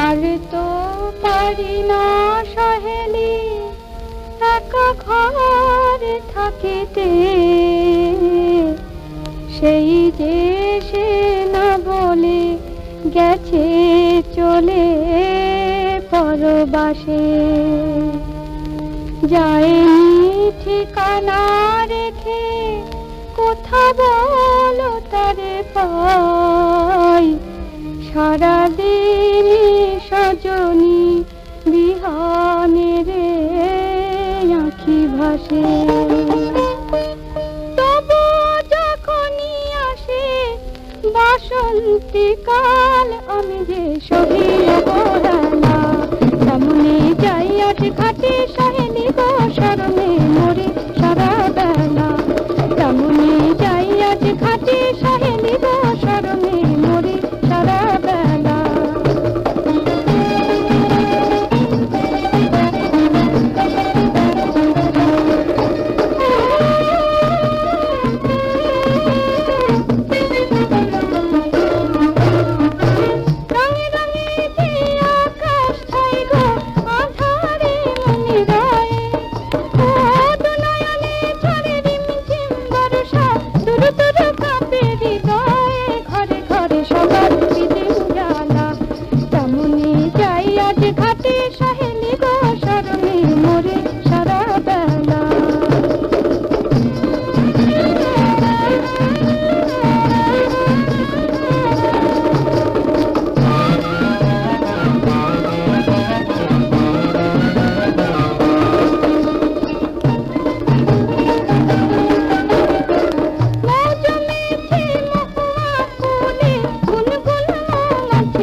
আর তো পারি না সহেলি, একা ঘরে থাকিতে। সেই যে সে না বলে গেছে চলে পরবাসে। যায়নি ঠিকানা রেখে, কোথা বলো তারে পাই ভাসে তবু যখনই আসে বাসন্তী কাল আমি যে সব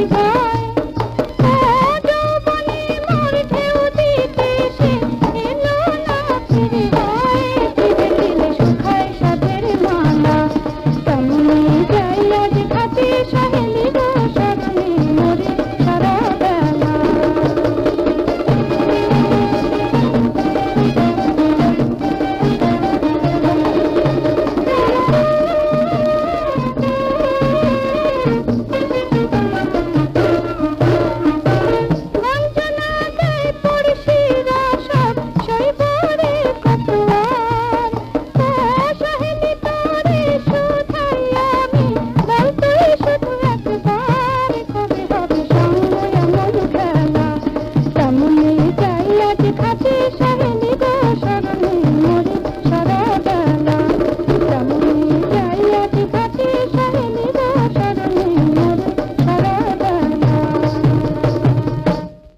Bye.